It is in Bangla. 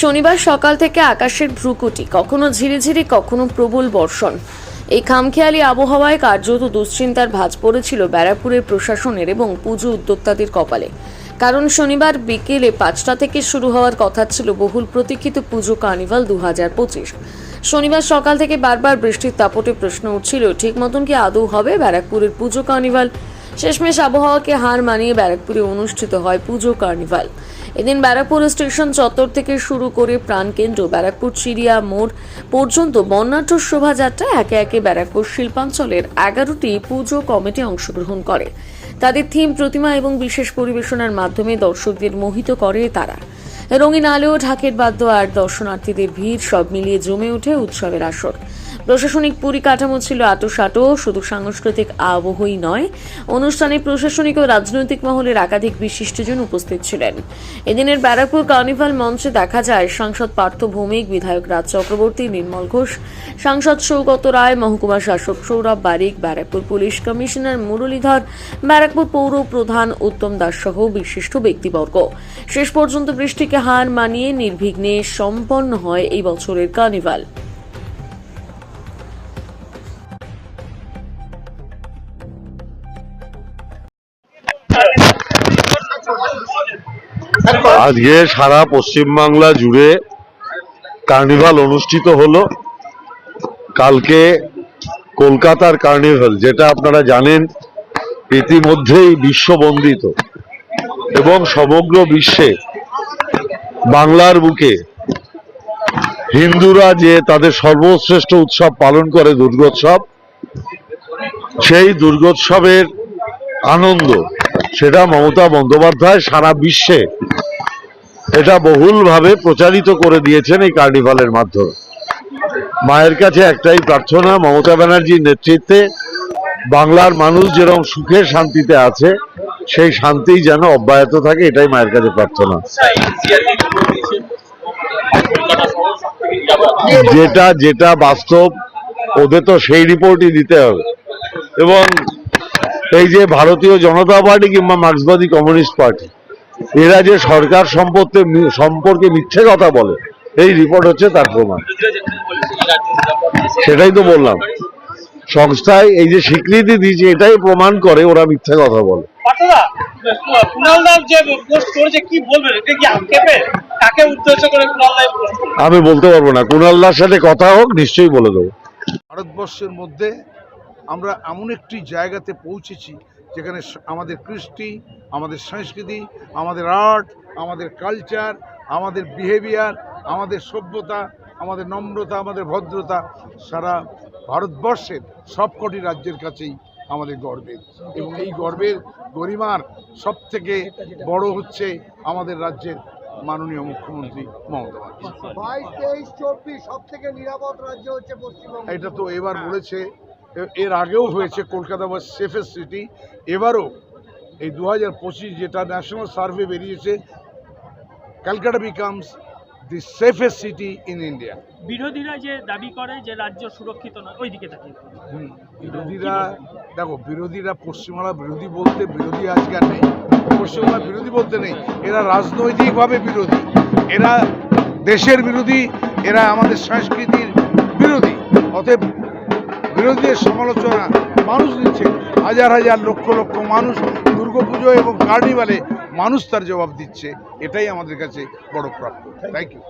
শনিবার সকাল থেকে আকাশের ভ্রুকুটি, কখনো ঝিরিঝিরি, কখনো প্রবল বর্ষণ। এই খামখেয়ালি আবহাওয়ায় কার্যত দুশ্চিন্তার ভাঁজ পড়েছিল ব্যারাকপুরের প্রশাসনের এবং পুজো উদ্যোক্তাদের কপালে। কারণ শনিবার বিকেলে পাঁচটা থেকে শুরু হওয়ার কথা ছিল বহুল প্রতীক্ষিত পুজো কার্নিভাল দু হাজার পঁচিশ। শনিবার সকাল থেকে বারবার বৃষ্টির তাপটে প্রশ্ন উঠছিল, ঠিক মতন কি আদৌ হবে ব্যারাকপুরের পুজো কার্নিভাল? শেষমেশ আবহাওয়াকে হার মানিয়ে ব্যারাকপুরে অনুষ্ঠিত হয় পুজো কার্নিভাল। এদিন ব্যারাকপুর স্টেশন চত্বর থেকে শুরু করে প্রাণকেন্দ্র, ব্যারাকপুর চিড়িয়া মোড় পর্যন্ত বর্ণাঢ্য শোভাযাত্রা একে একে ব্যারাকপুর শিল্পাঞ্চলের এগারোটি পুজো কমিটি অংশগ্রহণ করে। তাদের থিম প্রতিমা এবং বিশেষ পরিবেশনার মাধ্যমে দর্শকদের মোহিত করে তারা। রঙিন আলো, ঢাকের বাদ্য আর দর্শনার্থীদের ভিড় সব মিলিয়ে জমে ওঠে উৎসবের আসর। প্রশাসনিক পরিকাঠামো ছিল আটোসাটো, শুধু সাংস্কৃতিক আবহই নয়, অনুষ্ঠানে প্রশাসনিক ও রাজনৈতিক মহলের একাধিক বিশিষ্টজন উপস্থিত ছিলেন। এদিনের ব্যারাকপুর কার্নিভাল মঞ্চে দেখা যায় সাংসদ পার্থ ভৌমিক, বিধায়ক রাজ চক্রবর্তী, নির্মল ঘোষ, সাংসদ সৌগত রায়, মহকুমা শাসক সৌরভ বারিক, ব্যারাকপুর পুলিশ কমিশনার মুরলীধর, ব্যারাকপুর পৌর প্রধান উত্তম দাস সহ বিশিষ্ট ব্যক্তিবর্গ। শেষ পর্যন্ত বৃষ্টিকে হার মানিয়ে নির্বিঘ্নে সম্পন্ন হয় এই বছরের কার্নিভাল। আজকে সারা পশ্চিমবাংলা জুড়ে কার্নিভাল অনুষ্ঠিত হলো। কালকে কলকাতার কার্নিভাল, যেটা আপনারা জানেন, ইতিমধ্যেই বিশ্ববন্দিত এবং সমগ্র বিশ্বে বাংলার বুকে হিন্দুরা যে তাদের সর্বশ্রেষ্ঠ উৎসব পালন করে দুর্গোৎসব, সেই দুর্গোৎসবের আনন্দ, সেটা মমতা বন্দ্যোপাধ্যায় সারা বিশ্বে এটা বহুলভাবে প্রচারিত করে দিয়েছেন এই কার্নিভালের মাধ্যমে। মায়ের কাছে একটাই প্রার্থনা, মমতা ব্যানার্জির নেতৃত্বে বাংলার মানুষ যেরকম সুখে শান্তিতে আছে সেই শান্তি যেন অব্যাহত থাকে, এটাই মায়ের কাছে প্রার্থনা। যেটা যেটা বাস্তব, ওদের তো সেই রিপোর্টই দিতে হবে। এবং এই যে ভারতীয় জনতা পার্টি কিংবা মার্ক্সবাদী কমিউনিস্ট পার্টি, এরা যে সরকার সম্পর্কে সম্পর্কে মিথ্যে কথা বলে, এই রিপোর্ট হচ্ছে তার প্রমাণ। সেটাই তো বললাম। সংস্থায় এই যে স্বীকৃতি দিয়েছে, এটাই প্রমাণ করে ওরা মিথ্যে কথা বলে। পার্থদা কুণালদার যে পোস্ট করেছে কি বলবেন? এটা কি আক্ষেপে? কাকে উদ্দেশ্য করে কুণালদা পোস্ট আমি বলতে পারব না। কুণালদার সাথে কথা হোক নিশ্চয়ই বলে দেবো। ভারতবর্ষের মধ্যে আমরা এমন একটি জায়গাতে পৌঁছেছি যেখানে আমাদের কৃষ্টি আমাদের সংস্কৃতি আমাদের আর্ট আমাদের কালচার আমাদের বিহেভিয়ার আমাদের সভ্যতা আমাদের নম্রতা আমাদের ভদ্রতা সারা ভারতবর্ষের সবকটি রাজ্যের কাছেই আমাদের গর্বের। এবং এই গর্বের গরিমার সব থেকে বড় হচ্ছে আমাদের রাজ্যের মাননীয় মুখ্যমন্ত্রী মমতা বন্দ্যোপাধ্যায় বাইশ সব থেকে নিরাপদ রাজ্য এটা তো এবার বলেছে এর আগেও হয়েছে কলকাতা বা সেফেস্ট সিটি। এবারও এই দু হাজার পঁচিশ যেটা ন্যাশনাল সার্ভে বেরিয়েছে Calcutta becomes the safest city in India বিরোধীরা যে দাবি করে যে রাজ্য সুরক্ষিত নয় ওই দিকে তাকিয়ে বিরোধীরা দেখো বিরোধীরা পশ্চিমবাংলা বিরোধী বলতে বিরোধী আজকে আর নেই। পশ্চিমবাংলা বিরোধী বলতে নেই। এরা রাজনৈতিকভাবে বিরোধী। এরা দেশের বিরোধী। এরা আমাদের সংস্কৃতির বিরোধী। অতএব বিরোধীদের সমালোচনা মানুষ দিচ্ছে হাজার হাজার লক্ষ লক্ষ মানুষ দুর্গাপুজো এবং কার্নিভালে মানুষ তার জবাব দিচ্ছে এটাই আমাদের কাছে বড় প্রাপ্য। Thank you